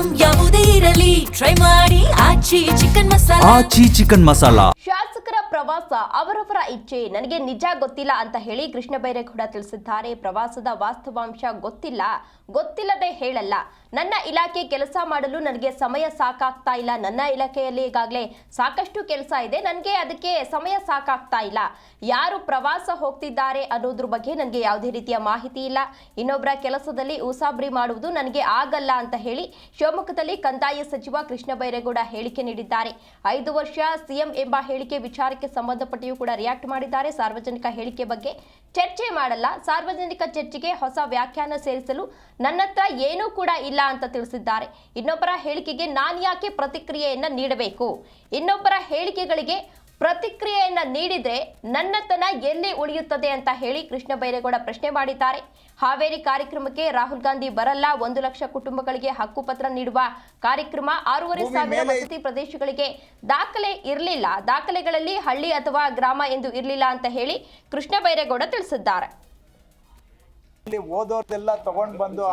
Item ಯಾವುದೇ ಇರಲಿ. Try ಮಾಡಿ. ಆಚಿ ಚಿಕನ್ ಮಸಾಲಾ ಆಚಿ ಚಿಕನ್ ಮಸಾಲಾ ಶಾಸಕರ ಪ್ರವಾಸ ಅವರವರ ಇಚ್ಛೆ ನನಗೆ ನಿಜ ಗೊತ್ತಿಲ್ಲ ಅಂತ ಹೇಳಿ ಕೃಷ್ಣ ಬೈರೇಗೌಡ ತಿಳಿಸಿದ್ದಾರೆ. ಪ್ರವಾಸದ ವಾಸ್ತವಾಂಶ ಗೊತ್ತಿಲ್ಲ. ಗೊತ್ತಿಲ್ಲದೆ ಹೇಳಲ್ಲ. ನನ್ನ ಇಲಾಖೆ ಕೆಲಸ ಮಾಡಲು ನನಗೆ ಸಮಯ ಸಾಕಾಗ್ತಾ ಇಲ್ಲ. ನನ್ನ ಇಲಾಖೆಯಲ್ಲಿ ಈಗಾಗಲೇ ಸಾಕಷ್ಟು ಕೆಲಸ ಇದೆ. ನನಗೆ ಅದಕ್ಕೆ ಸಮಯ ಸಾಕಾಗ್ತಾ ಇಲ್ಲ. ಯಾರು ಪ್ರವಾಸ ಹೋಗ್ತಿದ್ದಾರೆ ಅನ್ನೋದ್ರ ಬಗ್ಗೆ ನನಗೆ ಯಾವುದೇ ರೀತಿಯ ಮಾಹಿತಿ ಇಲ್ಲ. ಇನ್ನೊಬ್ಬರ ಕೆಲಸದಲ್ಲಿ ಉಸಾಬ್ರಿ ಮಾಡುವುದು ನನಗೆ ಆಗಲ್ಲ ಅಂತ ಹೇಳಿ ಶಿವಮೊಗ್ಗದಲ್ಲಿ ಕಂದಾಯ ಸಚಿವ ಕೃಷ್ಣ ಬೈರೇಗೌಡ ಹೇಳಿಕೆ ನೀಡಿದ್ದಾರೆ. ಐದು ವರ್ಷ ಸಿಎಂ ಎಂಬ ಹೇಳಿಕೆ ವಿಚಾರಕ್ಕೆ ಸಂಬಂಧಪಟ್ಟಿಯೂ ಕೂಡ ರಿಯಾಕ್ಟ್ ಮಾಡಿದ್ದಾರೆ. ಸಾರ್ವಜನಿಕ ಹೇಳಿಕೆ ಬಗ್ಗೆ ಚರ್ಚೆ ಮಾಡಲ್ಲ. ಸಾರ್ವಜನಿಕ ಚರ್ಚೆಗೆ ಹೊಸ ವ್ಯಾಖ್ಯಾನ ಸೇರಿಸಲು ನನ್ನತ್ರ ಏನೂ ಕೂಡ ಇಲ್ಲ ಅಂತ ತಿಳಿಸಿದ್ದಾರೆ. ಇನ್ನೊಬ್ಬರ ಹೇಳಿಕೆಗೆ ನಾನು ಯಾಕೆ ಪ್ರತಿಕ್ರಿಯೆಯನ್ನ ನೀಡಬೇಕು? ಇನ್ನೊಬ್ಬರ ಹೇಳಿಕೆಗಳಿಗೆ ಪ್ರತಿಕ್ರಿಯೆಯನ್ನ ನೀಡಿದ್ರೆ ನನ್ನತನ ಎಲ್ಲಿ ಉಳಿಯುತ್ತದೆ ಅಂತ ಹೇಳಿ ಕೃಷ್ಣ ಬೈರೇಗೌಡ ಪ್ರಶ್ನೆ ಮಾಡಿದ್ದಾರೆ. ಹಾವೇರಿ ಕಾರ್ಯಕ್ರಮಕ್ಕೆ ರಾಹುಲ್ ಗಾಂಧಿ ಬರಲ್ಲ ಒಂದು ಲಕ್ಷ ಕುಟುಂಬಗಳಿಗೆ ಹಕ್ಕುಪತ್ರ ನೀಡುವ ಕಾರ್ಯಕ್ರಮ ಆರೂವರೆ ಸಾವಿರ ವಸತಿ ಪ್ರದೇಶಗಳಿಗೆ ದಾಖಲೆ ಇರಲಿಲ್ಲ. ದಾಖಲೆಗಳಲ್ಲಿ ಹಳ್ಳಿ ಅಥವಾ ಗ್ರಾಮ ಎಂದು ಇರಲಿಲ್ಲ ಅಂತ ಹೇಳಿ ಕೃಷ್ಣ ಬೈರೇಗೌಡ ತಿಳಿಸಿದ್ದಾರೆ. ಇಲ್ಲಿ ಓದೋರ್ದೆಲ್ಲ ತಗೊಂಡ್ ಬಂದು